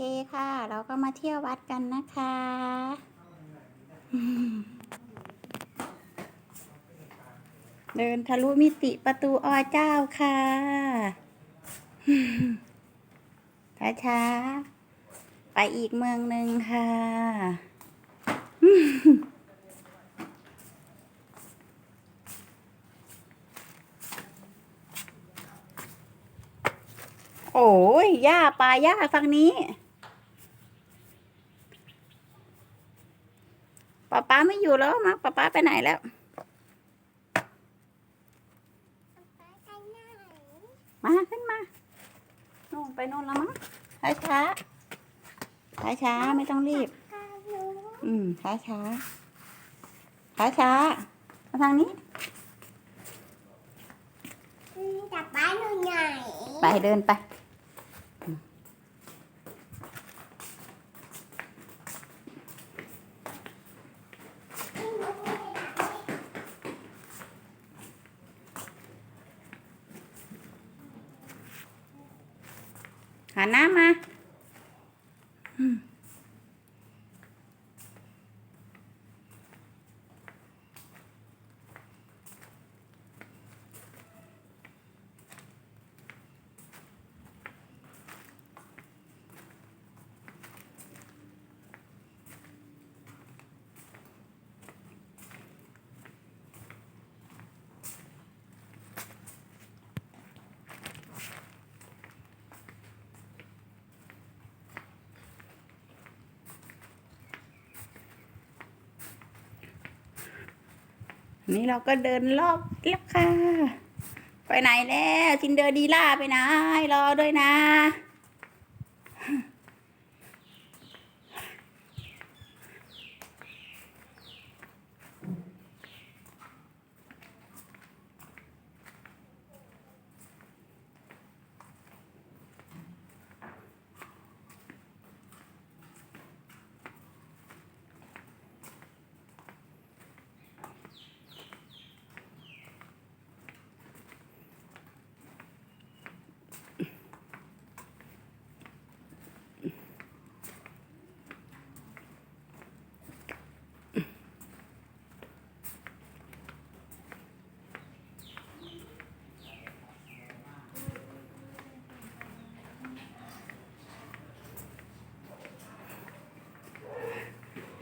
เคค่ะ เราก็มาเที่ยววัดกันนะคะ เดินทะลุมิติประตูอเจ้าค่ะช้าๆไปอีกเมืองหนึ่งค่ะ โอ้ยย่าปลาย่าฝั่งนี้ ป้าป้าไม่อยู่แล้วมั้งป้าป้าไปไหนแล้วมาขึ้นมาโน่นไปโน่นแล้วมั้งช้าช้าช้าช้าๆไม่ต้องรีบ อืมช้าช้าช้าช้าๆมาทางนี้จับบ้านหนูใหญ่ไปเดินไป หันหน้ามา นี่เราก็เดินรอบแล้วค่ะ ไปไหนแล้วซินเดอร์ดีล่าไปไหนรอด้วยนะ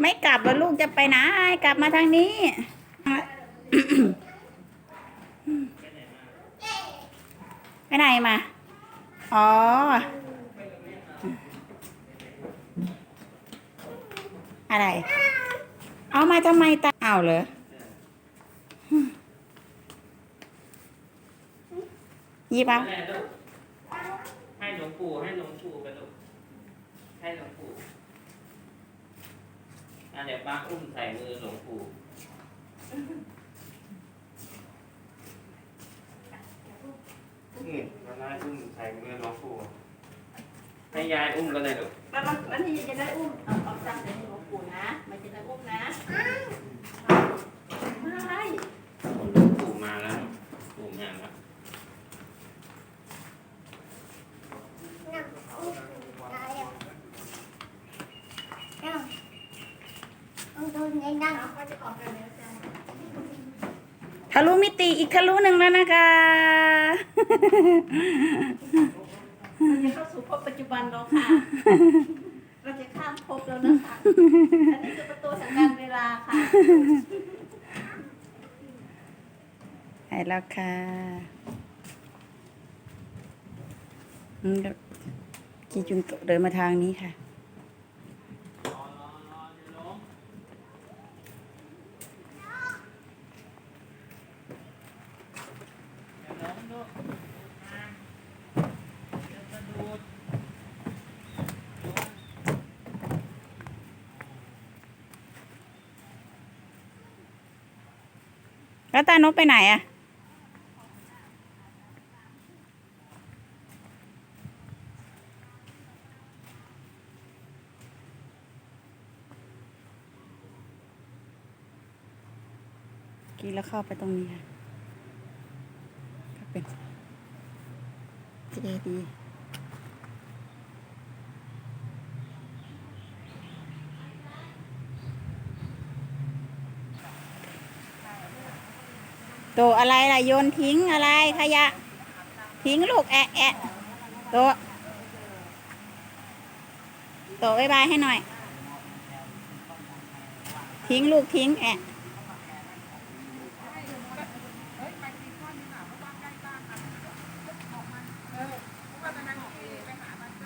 ไม่กลับแล้วลูกจะไปไหนกลับมาทางนี้ ไปไหนมา อ๋อ อะไร เอามาทำไมตาเอาเหรอยิบเอานั่นแหละให้หลวงปู่ให้หลวงปู่ไปลูกให้หลวงปู่ อะเดี๋ยวป้าอุ้มใส่มือหลวงปู่อืมมาไล่อุ้มใส่มือหลวงปู่ให้ยายอุ้มก็ได้ลูกมันมันมันที่จะได้อุ้มเอาเอาจังเดี๋ยวหลวงปู่นะ มันจะได้อุ้มนะมาอะไรหลวงปู่มาแล้วปู่มาแล้ว ต้องโดนในนั่ง ทะลุมิติอีกทะลุหนึ่งแล้วนะคะเราจะเข้าสู่ภพปัจจุบันแล้วค่ะ เราจะข้ามภพแล้วนะคะ อันนี้คือประตูแห่งการเวลาค่ะไปแล้วค่ะอืมเดี๋ยวจีจุนโตะเดินมาทางนี้ค่ะ รอรอรอเดี๋ยวล้มเดี๋ยวล้มลูกมาเดี๋ยวกระดูด แล้วตานกไปไหนอะกินแล้วเข้าไปตรงนี้ค่ะก็เป็นเจดีย์ โตอะไรล่ะโยนทิ้งอะไรขยะ ทิ้งลูกแอะแอะโตโตบายบายให้หน่อย ทิ้งลูกทิ้งแอะ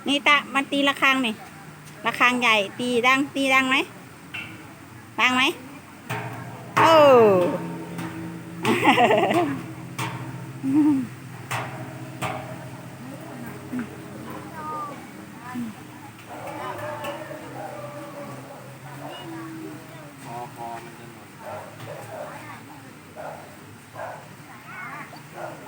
นี่ตะมันตีระฆังนี่ระฆังใหญ่ ตีดังตีดังไหมดังไหม Ha ha ha ha.